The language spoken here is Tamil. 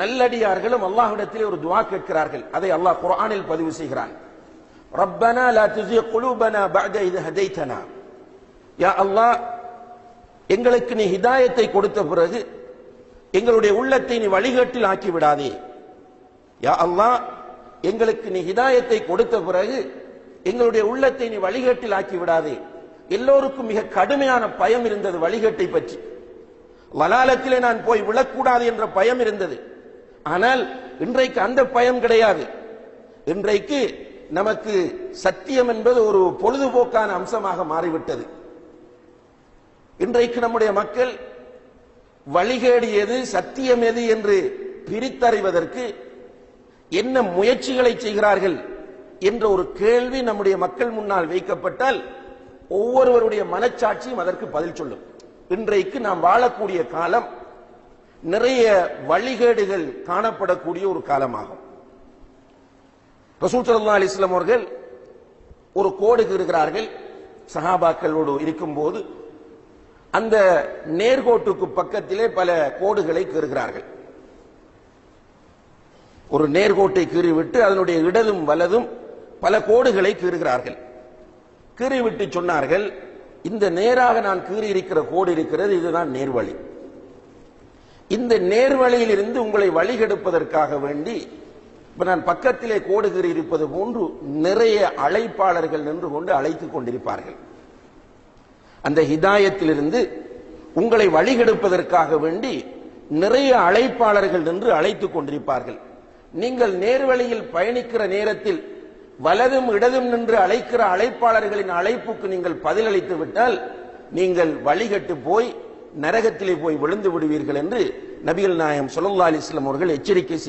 நல்லடியார்களும் அல்லாஹ்விடத்திலே ஒரு துவா கேட்கிறார்கள். அதை அல்லாஹ் குர்ஆனில் பதிவு செய்கிறான். ரப்பனா லா துஸிக் குலூபனா பஅத இது ஹதைத்தனா. யா அல்லாஹ் எங்களுக்கு நீ ஹிதாயத்தை கொடுத்த பிறகு எங்களுடைய உள்ளத்தை நீ வழிகேட்டில் ஆக்கி விடாதே யா அல்லாஹ் எங்களுக்கு நீ ஹிதாயத்தை கொடுத்த பிறகு எங்களுடைய உள்ளத்தை நீ வழிகேட்டில் ஆக்கி விடாதே எல்லோருக்கும் மிக கடுமையான பயம் இருந்தது வழிகேட்டை பற்றி. வலாலத்திலே நான் போய் விழக்கூடாது என்ற பயம் இருந்தது. ஆனால் இன்றைக்கு அந்த பயம் கிடையாது. இன்றைக்கு நமக்கு சத்தியம் என்பது ஒரு பொழுதுபோக்கான அம்சமாக மாறிவிட்டது. இன்றைக்கு நம்முடைய மக்கள் வழிகேடு எது சத்தியம் எது என்று பிரித்தறிவதற்கு என்ன முயற்சிகளை செய்கிறார்கள் என்ற ஒரு கேள்வி நம்முடைய மக்கள் முன்னால் வைக்கப்பட்டால் ஒவ்வொருவருடைய மனச்சாட்சியும் அதற்கு பதில் சொல்லும். இன்றைக்கு நாம் வாழக்கூடிய காலம் நிறைய வழிகேடுகள் காணப்படக்கூடிய ஒரு காலமாகும். ரசூல் சல்லா அலிஸ்லாம் அவர்கள் ஒரு கோடுக்கு இருக்கிறார்கள். சஹாபாக்களோடு இருக்கும்போது அந்த நேர்கோட்டுக்கு பக்கத்திலே பல கோடுகளை கீறுகிறார்கள். ஒரு நேர்கோட்டை கீறிவிட்டு அதனுடைய இடதும் வலதும் பல கோடுகளை கீறுகிறார்கள். கீறிவிட்டு சொன்னார்கள் இந்த நேராக நான் கீறி இருக்கிற கோடு இருக்கிறது இதுதான் நேர்வழி. இந்த நேர்வழியில் இருந்து உங்களை வழிகெடுப்பதற்காக வேண்டி இப்ப நான் பக்கத்திலே கோடுகிறி இருப்பது போன்று நிறைய அழைப்பாளர்கள் நின்று கொண்டு அழைத்துக் கொண்டிருப்பார்கள். அந்த ஹிதாயத்திலிருந்து உங்களை வழிகெடுப்பதற்காக வேண்டி நிறைய அழைப்பாளர்கள் நின்று அழைத்துக் கொண்டிருப்பார்கள். நீங்கள் நேர்வழியில் பயணிக்கிற நேரத்தில் வலதும் இடதும் நின்று அழைக்கிற அழைப்பாளர்களின் அழைப்புக்கு நீங்கள் பதிலளித்து விட்டால் நீங்கள் வழிகட்டு போய் நரகத்திலே போய் விழுந்து விடுவீர்கள் என்று நபிகள் நாயம் ஸல்லல்லாஹு அலிஸ்லாம் அவர்கள் எச்சரிக்கை செய்தார்